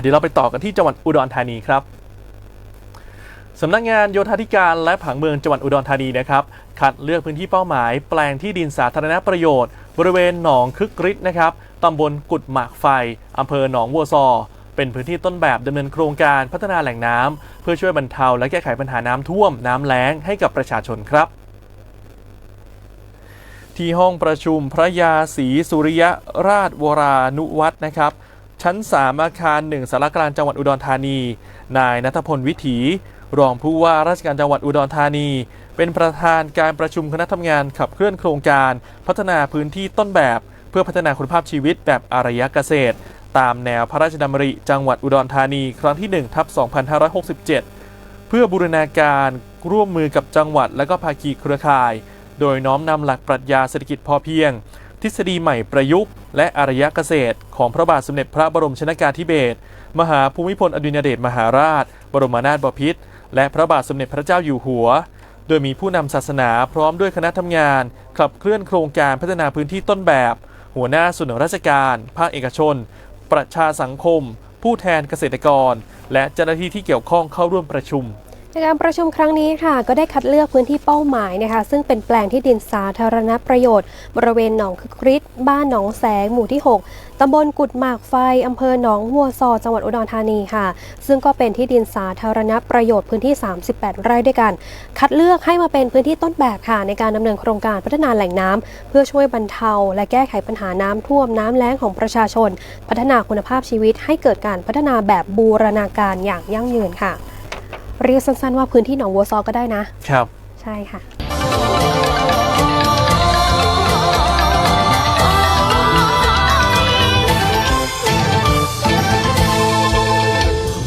เดี๋ยวเราไปต่อกันที่จังหวัดอุดรธานีครับสำนักงานโยธาธิการและผังเมืองจังหวัดอุดรธานีนะครับคัดเลือกพื้นที่เป้าหมาย แปลงที่ดินสาธารณประโยชน์ บริเวณหนองคึกฤทธิ์นะครับตำบลกุดหมากไฟอำเภอหนองวัวซอ เป็นพื้นที่ต้นแบบดำเนินโครงการพัฒนาแหล่งน้ำเพื่อช่วยบรรเทาและแก้ไขปัญหาน้ำท่วม น้ำแล้งให้กับประชาชนครับ ที่ห้องประชุมพระยาศรีสุริยราชวรานุวัฒนะครับ ชั้น 3 อาคาร 1สารกลางจังหวัดอุดรธานี นายนัทพลวิถี รองผู้ว่าราชการจังหวัดอุดรธานี เป็นประธานการประชุมคณะทำงานขับเคลื่อนโครงการ พัฒนาพื้นที่ต้นแบบ เพื่อพัฒนาคุณภาพชีวิตแบบอารยเกษตร ตามแนวพระราชดำริจังหวัดอุดรธานีครั้งที่1ทับ2567 เพื่อบูรณาการร่วมมือกับจังหวัดและก็ภาคีเครือข่าย โดยน้อมนำหลักปรัชญาเศรษฐกิจพอเพียง ทฤษฎีใหม่ประยุกต์ และอารยเกษตร ของพระบาทสมเด็จพระบรมชนกาธิเบศรมหาภูมิพลอดุลยเดชมหาราช บรมนาถบพิตรและพระบาทสมเด็จพระเจ้าอยู่หัว โดยมีผู้นำศาสนาพร้อมด้วยคณะทำงาน ขับเคลื่อนโครงการพัฒนาพื้นที่ต้นแบบ หัวหน้าส่วนราชการ ภาคเอกชน ประชาสังคม ผู้แทนเกษตรกร และเจ้าหน้าที่ที่เกี่ยวข้องเข้าร่วมประชุม ในการประชุมครั้งนี้ค่ะ ก็ได้คัดเลือกพื้นที่เป้าหมายนะคะ ซึ่งเป็นแปลงที่ดินสาธารณประโยชน์ บริเวณหนองคึกฤทธิ์บ้านหนองแสงหมู่ที่ 6 ตำบลกุดหมากไฟ อำเภอหนองวัวซอ จังหวัดอุดรธานีค่ะ ซึ่งก็เป็นที่ดินสาธารณประโยชน์พื้นที่ 38 ไร่ด้วยกัน คัดเลือกให้มาเป็นพื้นที่ต้นแบบค่ะ ในการดำเนินโครงการพัฒนาแหล่งน้ำเพื่อช่วยบรรเทา และแก้ไขปัญหาน้ำท่วมน้ำแล้งของประชาชน พัฒนาคุณภาพชีวิตให้เกิดการพัฒนาแบบบูรณาการอย่างยั่งยืนค่ะ เรียกสั้นๆว่าพื้นที่หนองวัวซอก็ได้นะครับ ใช่ค่ะ